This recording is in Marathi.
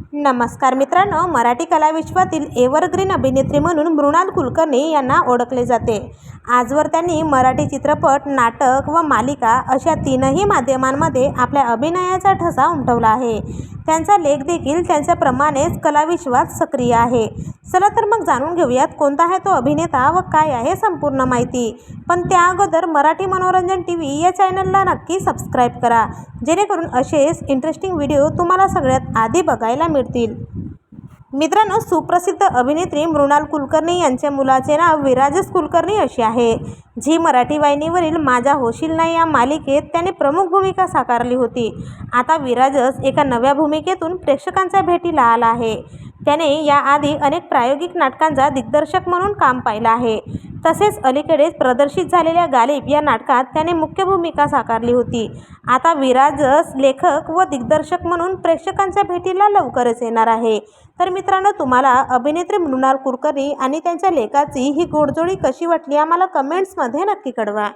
नमस्कार मित्रांनो मराठी कलाविश्वातील एव्हरग्रीन अभिनेत्री म्हणून मृणाल कुलकर्णी यांना ओळखले जाते. आजवर त्यांनी मराठी चित्रपट नाटक व मालिका अशा तीनही माध्यमांमध्ये आपल्या अभिनयाचा ठसा उमटवला आहे. त्यांचा लेख देखील त्यांच्याप्रमाणेच कलाविश्वात सक्रिय आहे. चला तर मग जाणून घेऊयात कोणता आहे तो अभिनेता व काय आहे संपूर्ण माहिती. पण त्या अगोदर मराठी मनोरंजन टी व्ही या चॅनलला नक्की सबस्क्राईब करा. जेणेकरून असेच इंटरेस्टिंग व्हिडिओ तुम्हाला सगळ्यात आधी बघायला मिळतील. मित्रांनो सुप्रसिद्ध अभिनेत्री मृणाल कुलकर्णी यांच्या मुलाचे नाव विराजस कुलकर्णी असे आहे. झी मराठी वाहिनीवरील माझा होशील नाही या मालिकेत त्याने प्रमुख भूमिका साकारली होती. आता विराजस एका नव्या भूमिकेतून प्रेक्षकांच्या भेटीला आला आहे. त्याने याआधी अनेक प्रायोगिक नाटकांचा दिग्दर्शक म्हणून काम पाहिलं आहे. तसेच अलीकडेच प्रदर्शित झालेल्या गालिब या नाटकात त्याने मुख्य भूमिका साकारली होती. आता विराजस लेखक व दिग्दर्शक म्हणून प्रेक्षकांच्या भेटीला लवकरच येणार आहे. तर मित्रांनो तुम्हाला अभिनेत्री मृणाल कुलकर्णी आणि त्यांच्या लेखाची ही गोडजोडी कशी वाटली आम्हाला कमेंट्समध्ये नक्की कळवा.